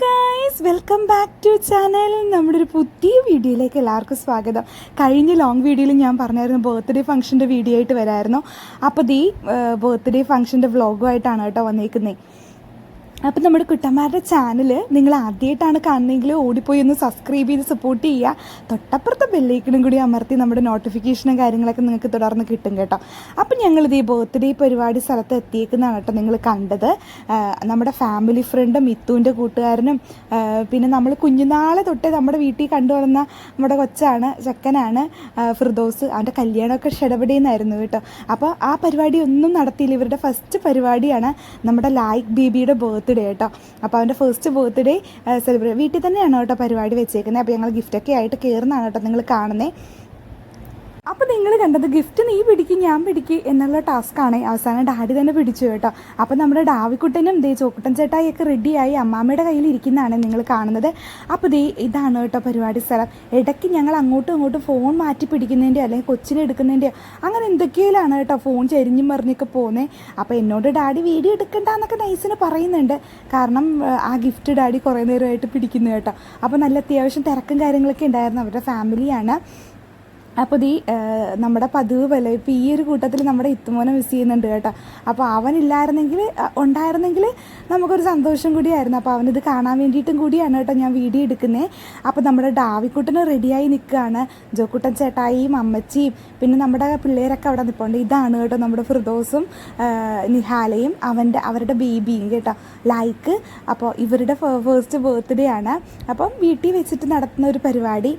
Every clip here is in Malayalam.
Guys welcome back to channel നമ്മുടെ ഒരു പുതിയ വീഡിയോയിലേക്ക് എല്ലാവർക്കും സ്വാഗതം. കഴിഞ്ഞ ലോങ് വീഡിയോയിൽ ഞാൻ പറഞ്ഞായിരുന്നു ബർത്ത്ഡേ ഫംഗ്ഷന്റെ വീഡിയോ ആയിട്ട് വരായിരുന്നു. അപ്പോൾ ദീ ബർത്ത്ഡേ ഫംഗ്ഷന്റെ വ്ളോഗുമായിട്ടാണ് കേട്ടോ വന്നേക്കുന്നത് അപ്പം നമ്മുടെ കുട്ടന്മാരുടെ ചാനൽ നിങ്ങൾ ആദ്യമായിട്ടാണ് കാണുന്നതെങ്കിൽ ഓടിപ്പോയി ഒന്ന് സബ്സ്ക്രൈബ് ചെയ്ത് സപ്പോർട്ട് ചെയ്യുക. തൊട്ടപ്പുറത്തെ ബെല്ലൈക്കണും കൂടി അമർത്തി നമ്മുടെ നോട്ടിഫിക്കേഷനും കാര്യങ്ങളൊക്കെ നിങ്ങൾക്ക് തുടർന്ന് കിട്ടും കേട്ടോ. അപ്പം ഞങ്ങളിത് ഈ ബർത്ത്ഡേ പരിപാടി സ്ഥലത്ത് എത്തിയേക്കുന്നതാണ് കേട്ടോ നിങ്ങൾ കണ്ടത്. നമ്മുടെ ഫാമിലി ഫ്രണ്ടും മിത്തുവിന്റെ കൂട്ടുകാരനും പിന്നെ നമ്മൾ കുഞ്ഞുനാളെ തൊട്ടേ നമ്മുടെ വീട്ടിൽ കണ്ടു വളർന്ന നമ്മുടെ കൊച്ചാണ് ചെക്കനാണ് ഫിർദോസ്. അവന്റെ കല്യാണമൊക്കെ ഷെടപടിയെന്നായിരുന്നു കേട്ടോ. അപ്പോൾ ആ പരിപാടി ഒന്നും നടത്തിയില്ല. ഇവരുടെ ഫസ്റ്റ് പരിപാടിയാണ് നമ്മുടെ ലായിക് ബേബിയുടെ ബർത്ത്ഡേ കേട്ടോ അപ്പോൾ അവന്റെ ഫസ്റ്റ് ബർത്ത്ഡേ സെലിബ്രേറ്റ് വീട്ടിൽ തന്നെയാണ് കേട്ടോ പരിപാടി വെച്ചേക്കുന്നത് അപ്പോൾ ഞങ്ങൾ ഗിഫ്റ്റൊക്കെ ആയിട്ട് കയറുന്നതാണ് കേട്ടോ നിങ്ങൾ കാണുന്നത് അപ്പോൾ നിങ്ങൾ കണ്ടത് ഗിഫ്റ്റ് നീ പിടിക്കും ഞാൻ പിടിക്കും എന്നുള്ള ടാസ്ക് ആണ്. അവസാനം ഡാഡി തന്നെ പിടിച്ചു കേട്ടോ. അപ്പോൾ നമ്മുടെ ഡാവിക്കുട്ടനും ദേ ചോക്കുട്ടൻ ചേട്ടായിയൊക്കെ റെഡിയായി അമ്മാമ്മയുടെ കയ്യിൽ ഇരിക്കുന്നതാണ് നിങ്ങൾ കാണുന്നത്. അപ്പോൾ ദേ ഇതാണ് കേട്ടോ പരിപാടി സ്ഥലം. ഇടയ്ക്ക് ഞങ്ങൾ അങ്ങോട്ടും ഇങ്ങോട്ടും ഫോൺ മാറ്റി പിടിക്കുന്നതിന്റെയോ അല്ലെങ്കിൽ കൊച്ചിനെ എടുക്കുന്നതിന്റെയോ അങ്ങനെ എന്തൊക്കെയാണ് കേട്ടോ ഫോൺ ചെരിഞ്ഞും മറിഞ്ഞൊക്കെ പോകുന്നത് അപ്പോൾ എന്നോട് ഡാഡി വീഡിയോ എടുക്കണ്ട എന്നൊക്കെ നൈസിന് പറയുന്നുണ്ട്. കാരണം ആ ഗിഫ്റ്റ് ഡാഡി കുറേ നേരമായിട്ട് പിടിക്കുന്നു കേട്ടോ. അപ്പോൾ നല്ല അത്യാവശ്യം തിരക്കും കാര്യങ്ങളൊക്കെ ഉണ്ടായിരുന്നു. അവരുടെ ഫാമിലിയാണ് അപ്പോൾ ഈ നമ്മുടെ പതിവ് പോലെ ഇപ്പോൾ ഈ ഒരു കൂട്ടത്തിൽ നമ്മുടെ ഇത്തുമോനെ മിസ് ചെയ്യുന്നുണ്ട് കേട്ടോ. അപ്പോൾ അവനില്ലായിരുന്നെങ്കിൽ ഉണ്ടായിരുന്നെങ്കിൽ നമുക്കൊരു സന്തോഷം കൂടിയായിരുന്നു. അപ്പോൾ അവനിത് കാണാൻ വേണ്ടിയിട്ടും കൂടിയാണ് കേട്ടോ ഞാൻ വീഡിയോ എടുക്കുന്നത് അപ്പോൾ നമ്മുടെ ഡാവിക്കുട്ടന് റെഡിയായി നിൽക്കുകയാണ്. ജോക്കുട്ടൻ ചേട്ടായിയും അമ്മച്ചിയും പിന്നെ നമ്മുടെ പിള്ളേരൊക്കെ അവിടെ നിൽപ്പുണ്ട് ഇതാണ് കേട്ടോ നമ്മുടെ ഫിർദോസും നിഹാലയും അവന്റെ അവരുടെ ബേബിയും കേട്ടോ. ലൈക്ക് അപ്പോൾ ഇവരുടെ ഫേസ്റ്റ് ബർത്ത്ഡേ ആണ്. അപ്പം വീട്ടിൽ വെച്ചിട്ട് നടത്തുന്ന ഒരു പരിപാടി.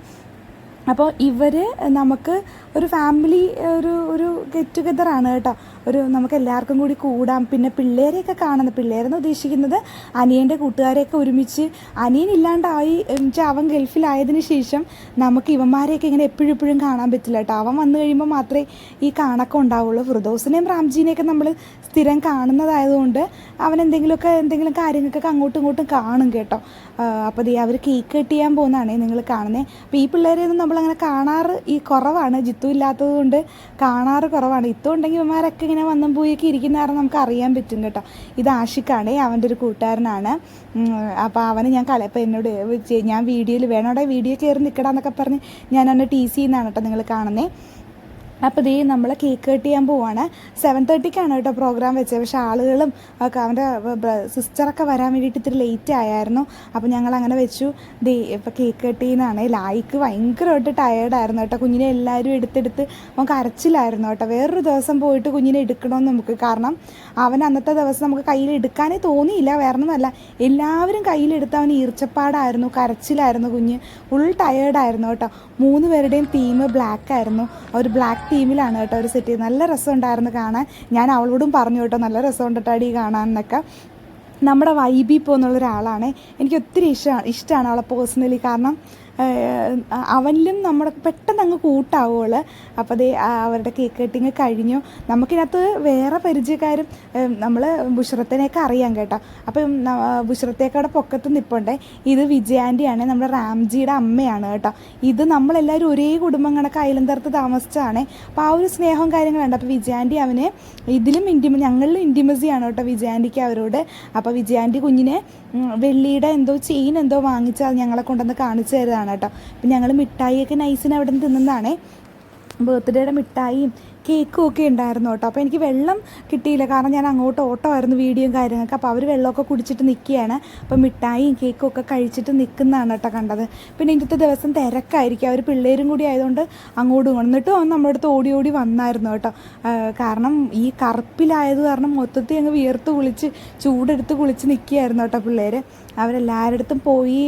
അപ്പോൾ ഇവർ നമുക്ക് ഒരു ഫാമിലി ഒരു ഒരു ഗെറ്റ് ടുഗദർ ആണ് കേട്ടോ. ഒരു നമുക്ക് എല്ലാവർക്കും കൂടി കൂടാം. പിന്നെ പിള്ളേരെയൊക്കെ കാണുന്നത് പിള്ളേരെന്ന് ഉദ്ദേശിക്കുന്നത് അനിയന്റെ കൂട്ടുകാരെയൊക്കെ ഒരുമിച്ച് അനിയൻ ഇല്ലാണ്ടായി അവൻ ഗൾഫിലായതിനു ശേഷം നമുക്ക് ഇവന്മാരെയൊക്കെ ഇങ്ങനെ എപ്പോഴും എപ്പോഴും കാണാൻ പറ്റില്ല കേട്ടോ. അവൻ വന്നു കഴിയുമ്പോൾ മാത്രമേ ഈ കാണക്കം ഉണ്ടാവുള്ളൂ. ഫിർദോസിനെയും റാംജീനെയൊക്കെ നമ്മൾ സ്ഥിരം കാണുന്നതായതുകൊണ്ട് അവൻ എന്തെങ്കിലുമൊക്കെ എന്തെങ്കിലും കാര്യങ്ങൾക്കൊക്കെ അങ്ങോട്ടും ഇങ്ങോട്ടും കാണും കേട്ടോ. അപ്പോൾ ദേ അവർ കേക്ക് കട്ട് ചെയ്യാൻ പോകുന്നതാണേ നിങ്ങൾ കാണുന്നത് അപ്പോൾ ഈ പിള്ളേരെയൊന്നും നമ്മളങ്ങനെ കാണാറ് ഈ കുറവാണ്. ഇല്ലാത്തത് കൊണ്ട് കാണാറ് കുറവാണ്. ഇത്തും ഉണ്ടെങ്കിൽ ഇവന്മാരൊക്കെ ഇങ്ങനെ വന്നും പോയൊക്കെ ഇരിക്കുന്ന കാരണം നമുക്ക് അറിയാൻ പറ്റും കേട്ടോ. ഇത് ആഷിക്കാണ് അവന്റെ ഒരു കൂട്ടുകാരനാണ്. അപ്പോൾ അവന് ഞാൻ കല ഇപ്പോൾ എന്നോട് ഞാൻ വീഡിയോയിൽ വേണോടെ വീഡിയോ കയറി നിൽക്കടാന്നൊക്കെ പറഞ്ഞ് ഞാൻ അവനെ സി എന്നാണ് കേട്ടോ നിങ്ങൾ കാണുന്നത് അപ്പോൾ ദേ നമ്മൾ കേക്ക് കട്ട് ചെയ്യാൻ പോവാണ്. സെവൻ തേർട്ടിക്കാണ് കേട്ടോ പ്രോഗ്രാം വെച്ചത്. പക്ഷേ ആളുകളും ഒക്കെ അവന്റെ സിസ്റ്ററൊക്കെ വരാൻ വേണ്ടിയിട്ട് ഇത്തിരി ലേറ്റ് ആയായിരുന്നു. അപ്പോൾ ഞങ്ങൾ അങ്ങനെ വെച്ചു. ദേ ഇപ്പോൾ കേക്ക് കട്ട് ചെയ്യുന്നതാണ്. ലായിക്ക് ഭയങ്കരമായിട്ട് ടയേർഡായിരുന്നു കേട്ടോ. കുഞ്ഞിനെ എല്ലാവരും എടുത്തെടുത്ത് അവൻ കരച്ചിലായിരുന്നു കേട്ടോ. വേറൊരു ദിവസം പോയിട്ട് കുഞ്ഞിനെ എടുക്കണമെന്ന് നമുക്ക് കാരണം അവൻ അന്നത്തെ ദിവസം നമുക്ക് കയ്യിൽ എടുക്കാനേ തോന്നിയില്ല. വേറൊന്നുമല്ല. എല്ലാവരും കയ്യിലെടുത്ത് അവൻ ഈർച്ചപ്പാടായിരുന്നു കരച്ചിലായിരുന്നു കുഞ്ഞ്. ഫുൾ ടയേർഡായിരുന്നു കേട്ടോ. മൂന്ന് പേരുടെയും തീം ബ്ലാക്ക് ആയിരുന്നു. ഒരു ബ്ലാക്ക് ടീമിലാണ് കേട്ടോ ഒരു സെറ്റ് നല്ല രസമുണ്ടായിരുന്നു കാണാൻ. ഞാൻ അവളോടും പറഞ്ഞു കേട്ടോ നല്ല രസമുണ്ട് ടാടി കാണാൻ എന്നൊക്കെ നമ്മുടെ വൈബി പോ എന്നുള്ള ഒരാളാണ് എനിക്ക് ഒത്തിരി ഇഷ്ടമാണ് ഇഷ്ടമാണ് അവളെ പേഴ്സണലി കാരണം അവനിലും നമ്മുടെ പെട്ടെന്ന് അങ്ങ് കൂട്ടാവുകൾ അപ്പോൾ അതേ അവരുടെ കേക്ക് കട്ടിങ് കഴിഞ്ഞു. നമുക്കിനകത്ത് വേറെ പരിചയക്കാരും നമ്മൾ ബുഷറത്തിനെയൊക്കെ അറിയാം കേട്ടോ. അപ്പം അവിടെ പൊക്കത്ത് നിൽപ്പുണ്ടേ ഇത് വിജയാന്റിയാണ് നമ്മുടെ റാംജിയുടെ അമ്മയാണ് കേട്ടോ. ഇത് നമ്മളെല്ലാവരും ഒരേ കുടുംബം കണക്ക് അയലന്തർത്ത് താമസിച്ചാണ് അപ്പോൾ ആ ഒരു സ്നേഹവും കാര്യങ്ങളുണ്ട്. അപ്പോൾ വിജയാന്റി അവന് ഇതിലും ഇന്റിമ ഞങ്ങളിലും ഇന്റിമസിയാണ് കേട്ടോ വിജയാന്റിക്ക് അവരോട്. അപ്പോൾ വിജയാന്റി കുഞ്ഞിനെ വെള്ളിയുടെ എന്തോ ചെയിൻ എന്തോ വാങ്ങിച്ചാൽ ഞങ്ങളെ കൊണ്ടുവന്ന് കാണിച്ചു തരുന്നതാണ്. കേട്ടോ. അപ്പം ഞങ്ങൾ മിഠായിയൊക്കെ നൈസിന് അവിടെ നിന്ന് തിന്നുന്നതാണേ. ബർത്ത്ഡേയുടെ മിഠായിയും കേക്കും ഒക്കെ ഉണ്ടായിരുന്നു കേട്ടോ. അപ്പോൾ എനിക്ക് വെള്ളം കിട്ടിയില്ല. കാരണം ഞാൻ അങ്ങോട്ട് ഓട്ടമായിരുന്നു വീഡിയോയും കാര്യങ്ങളൊക്കെ. അപ്പോൾ അവർ വെള്ളമൊക്കെ കുടിച്ചിട്ട് നിൽക്കുകയാണ് അപ്പോൾ മിഠായിയും കേക്കും ഒക്കെ കഴിച്ചിട്ട് നിൽക്കുന്നതാണ് കേട്ടോ കണ്ടത്. പിന്നെ ഇന്നത്തെ ദിവസം തിരക്കായിരിക്കും. അവർ പിള്ളേരും കൂടി ആയതുകൊണ്ട് അങ്ങോട്ടും ഇങ്ങോട്ടും. എന്നിട്ടും അവൻ നമ്മുടെ അടുത്ത് ഓടി ഓടി വന്നായിരുന്നു കേട്ടോ. കാരണം ഈ കറുപ്പിലായത് കാരണം മൊത്തത്തിൽ അങ്ങ് വിയർത്ത് കുളിച്ച് ചൂടെടുത്ത് കുളിച്ച് നിൽക്കുകയായിരുന്നു കേട്ടോ പിള്ളേർ അവരെല്ലാവരുടെ പോയി.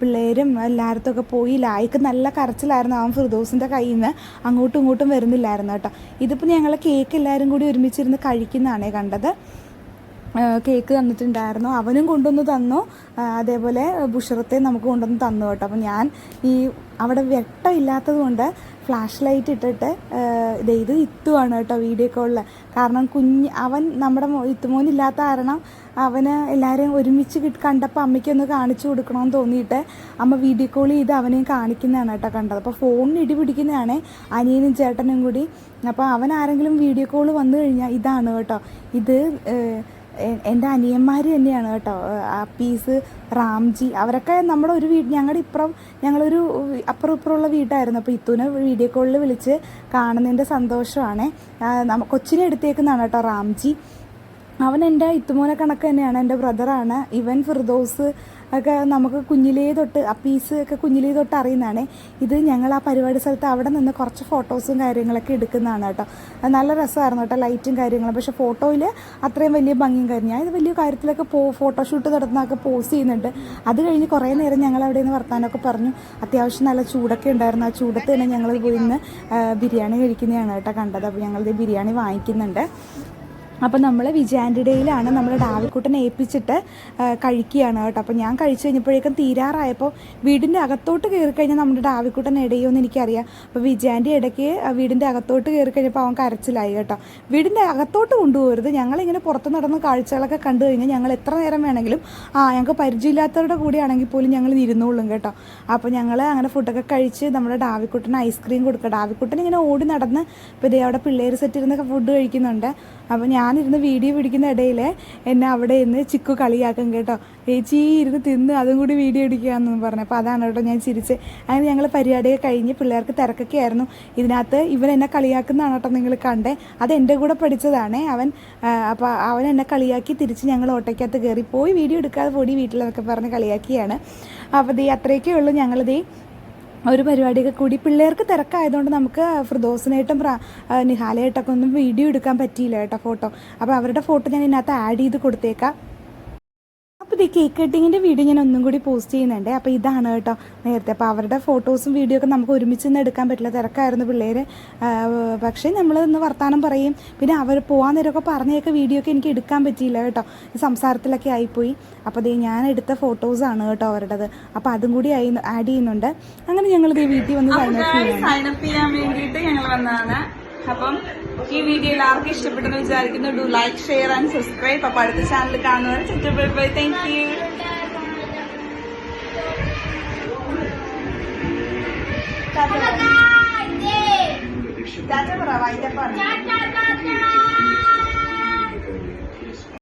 പിള്ളേരും എല്ലായിടത്തും ഒക്കെ പോയി. ലായിക്ക് നല്ല കരച്ചിലായിരുന്നു അവൻ ഫിർദോസിന്റെ കയ്യിൽ നിന്ന് അങ്ങോട്ടും ഇങ്ങോട്ടും വരുന്നില്ലായിരുന്നു കേട്ടോ. ഇതിപ്പോൾ ഞങ്ങൾ കേക്ക് എല്ലാവരും കൂടി ഒരുമിച്ചിരുന്ന് കഴിക്കുന്നതാണേ കണ്ടത്. കേക്ക് തന്നിട്ടുണ്ടായിരുന്നു. അവനും കൊണ്ടുവന്ന് തന്നു. അതേപോലെ ബുഷറത്തെ നമുക്ക് കൊണ്ടുവന്ന് തന്നു കേട്ടോ. അപ്പം ഞാൻ ഈ അവിടെ വെട്ടമില്ലാത്തത് കൊണ്ട് ഫ്ലാഷ് ലൈറ്റ് ഇട്ടിട്ട് ദേ ഇത് ഇത്തുവാണ് കേട്ടോ വീഡിയോ കോളിൽ കാരണം കുഞ്ഞ് അവൻ നമ്മുടെ ഇത്തുമോനില്ലാത്ത കാരണം അവന് എല്ലാവരെയും ഒരുമിച്ച് കണ്ടപ്പോൾ അമ്മയ്ക്കൊന്ന് കാണിച്ചു കൊടുക്കണമെന്ന് തോന്നിയിട്ട് അമ്മ വീഡിയോ കോൾ ചെയ്ത് അവനെയും കാണിക്കുന്നതാണ് കേട്ടോ കണ്ടത്. അപ്പോൾ ഫോണിന് ഇടി പിടിക്കുന്നതാണ് അനിയനും ചേട്ടനും കൂടി. അപ്പോൾ അവൻ ആരെങ്കിലും വീഡിയോ കോൾ വന്നു കഴിഞ്ഞാൽ ഇതാണ് കേട്ടോ. ഇത് എന്റെ അനിയന്മാർ തന്നെയാണ് കേട്ടോ. പീസ് റാംജി അവരൊക്കെ നമ്മുടെ ഒരു വീട് ഞങ്ങളുടെ ഇപ്പുറം ഞങ്ങളൊരു അപ്പുറം ഇപ്പുറമുള്ള വീട്ടായിരുന്നു അപ്പോൾ ഇത്തുനെ വീഡിയോ കോളിൽ വിളിച്ച് കാണുന്നതിന്റെ സന്തോഷമാണ്. കൊച്ചിനെ എടുത്തേക്കുന്നതാണ് കേട്ടോ റാംജി. അവൻ എന്റെ ഇത്തുമോനെ കണക്ക് തന്നെയാണ് എന്റെ ബ്രദറാണ് ഇവൻ ഫിർദോസ് ഒക്കെ നമുക്ക് കുഞ്ഞിലേ തൊട്ട് ആ പീസ് ഒക്കെ കുഞ്ഞിലേ തൊട്ട് അറിയുന്നതാണ്. ഇത് ഞങ്ങൾ ആ പരിപാടി സ്ഥലത്ത് അവിടെ നിന്ന് കുറച്ച് ഫോട്ടോസും കാര്യങ്ങളൊക്കെ എടുക്കുന്നതാണ് കേട്ടോ. നല്ല രസമായിരുന്നു കേട്ടോ ലൈറ്റും കാര്യങ്ങളും. പക്ഷേ ഫോട്ടോയിൽ അത്രയും വലിയ ഭംഗിയും കാര്യം ഞാൻ ഇത് വലിയ കാര്യത്തിലൊക്കെ പോ ഫോട്ടോഷൂട്ട് നടത്തുന്നതൊക്കെ പോസ്റ്റ് ചെയ്യുന്നുണ്ട്. അത് കഴിഞ്ഞ് കുറേ നേരം ഞങ്ങൾ അവിടെ നിന്ന് വർത്താനമൊക്കെ പറഞ്ഞു. അത്യാവശ്യം നല്ല ചൂടൊക്കെ ഉണ്ടായിരുന്നു. ആ ചൂടത്ത് തന്നെ ഞങ്ങൾ പോയി ഇന്ന് ബിരിയാണി കഴിക്കുന്നതാണ് കേട്ടോ കണ്ടത്. അപ്പോൾ ഞങ്ങളിത് ബിരിയാണി വാങ്ങിക്കുന്നുണ്ട്. അപ്പോൾ നമ്മൾ വിജയാന്റിഡേയിലാണ് നമ്മൾ ഡാവിക്കുട്ടനെ ഏൽപ്പിച്ചിട്ട് കഴിക്കുകയാണ് കേട്ടോ. അപ്പോൾ ഞാൻ കഴിച്ചു കഴിഞ്ഞപ്പോഴേക്കും തീരാറായപ്പോൾ വീടിന്റെ അകത്തോട്ട് കയറി കഴിഞ്ഞാൽ നമ്മുടെ ഡാവിക്കുട്ടൻ ഇടയുമെന്ന് എനിക്കറിയാം. അപ്പോൾ വിജയാന്റെ ഇടയ്ക്ക് വീടിന്റെ അകത്തോട്ട് കയറി കഴിഞ്ഞപ്പോൾ അവൻ കരച്ചിലായി കേട്ടോ. വീടിന്റെ അകത്തോട്ട് കൊണ്ടുപോകരുത്. ഞങ്ങളിങ്ങനെ പുറത്ത് നടന്ന കാഴ്ചകളൊക്കെ കണ്ടു കഴിഞ്ഞാൽ ഞങ്ങൾ എത്ര നേരം വേണമെങ്കിലും ആ ഞങ്ങൾക്ക് പരിചയമില്ലാത്തവരുടെ കൂടെയാണെങ്കിൽ പോലും ഞങ്ങൾ ഇരുന്നോളും കേട്ടോ. അപ്പോൾ ഞങ്ങൾ അങ്ങനെ ഫുഡൊക്കെ കഴിച്ച് നമ്മുടെ ഡാവിക്കുട്ടന് ഐസ്ക്രീം കൊടുക്കുക. ഡാവിക്കുട്ടൻ ഇങ്ങനെ ഓടി നടന്ന് ഇപ്പോൾ ഇതേ അവിടെ പിള്ളേർ സെറ്റ് ഇരുന്നൊക്കെ ഫുഡ് കഴിക്കുന്നുണ്ട്. അപ്പോൾ ഞാനിരുന്ന് വീഡിയോ പിടിക്കുന്ന ഇടയിൽ എന്നെ അവിടെ ഇരുന്ന് ചിക്കു കളിയാക്കും കേട്ടോ. ചേച്ചി ഇരുന്ന് തിന്ന് അതും കൂടി വീഡിയോ എടുക്കുകയെന്ന് പറഞ്ഞു. അപ്പോൾ അതാണ് കേട്ടോ ഞാൻ ചിരിച്ച്. അങ്ങനെ ഞങ്ങൾ പരിപാടിയൊക്കെ കഴിഞ്ഞ് പിള്ളേർക്ക് തിരക്കൊക്കെ ആയിരുന്നു. ഇതിനകത്ത് ഇവൻ എന്നെ കളിയാക്കുന്നതാണ് കേട്ടോ നിങ്ങൾ കണ്ടേ. അത് എന്റെ കൂടെ പഠിച്ചതാണ്. അവൻ അപ്പോൾ അവൻ എന്നെ കളിയാക്കി തിരിച്ച് ഞങ്ങൾ ഓട്ടയ്ക്കകത്ത് കയറി പോയി വീഡിയോ എടുക്കാതെ പൊടി വീട്ടിലെന്നൊക്കെ പറഞ്ഞ് കളിയാക്കിയാണ്. അപ്പോൾ ദേ അത്രയൊക്കെ ഉള്ളൂ ഞങ്ങളിതേ ഒരു പരിപാടിയൊക്കെ കൂടി പിള്ളേർക്ക് തിരക്കായതുകൊണ്ട് നമുക്ക് ഫിർദോസിനായിട്ടും നിഹാലയായിട്ടൊക്കെ ഒന്നും വീഡിയോ എടുക്കാൻ പറ്റിയില്ല കേട്ടോ ഫോട്ടോ അപ്പോൾ അവരുടെ ഫോട്ടോ ഞാൻ ഇതിനകത്ത് ആഡ് ചെയ്ത് കൊടുത്തേക്കാം. അപ്പോൾ ഈ കേക്ക് കട്ടിങ്ങിന്റെ വീഡിയോ ഞാൻ ഒന്നും കൂടി പോസ്റ്റ് ചെയ്യുന്നുണ്ട്. അപ്പോൾ ഇതാണ് കേട്ടോ നേരത്തെ. അപ്പോൾ അവരുടെ ഫോട്ടോസും വീഡിയോ ഒക്കെ നമുക്ക് ഒരുമിച്ച് നിന്ന് എടുക്കാൻ പറ്റില്ല. തിരക്കായിരുന്നു പിള്ളേർ പക്ഷേ നമ്മൾ ഇന്ന് വർത്തമാനം പറയും. പിന്നെ അവർ പോകാൻ നേരമൊക്കെ പറഞ്ഞൊക്കെ വീഡിയോ ഒക്കെ എനിക്ക് എടുക്കാൻ പറ്റിയില്ല കേട്ടോ. സംസാരത്തിലൊക്കെ ആയിപ്പോയി. അപ്പോൾ ദേ ഞാൻ എടുത്ത ഫോട്ടോസാണ് കേട്ടോ അവരുടേത്. അപ്പോൾ അതും കൂടി ആഡ് ചെയ്യുന്നുണ്ട്. അങ്ങനെ ഞങ്ങൾ ദേ വീട്ടിൽ വന്ന് സൈനപ്പ് ചെയ്യാൻ വേണ്ടിയിട്ട് ഞങ്ങൾ വന്നതാണ്. അപ്പം ഈ വീഡിയോ എല്ലാവർക്കും ഇഷ്ടപ്പെട്ടെന്ന് വിചാരിക്കുന്നു. Do like share and subscribe അപ്പൊ അടുത്ത ചാനൽ കാണുന്നവർ ചുറ്റപ്പെടുമ്പോൾ താങ്ക് യു ടാറ്റ പറ ta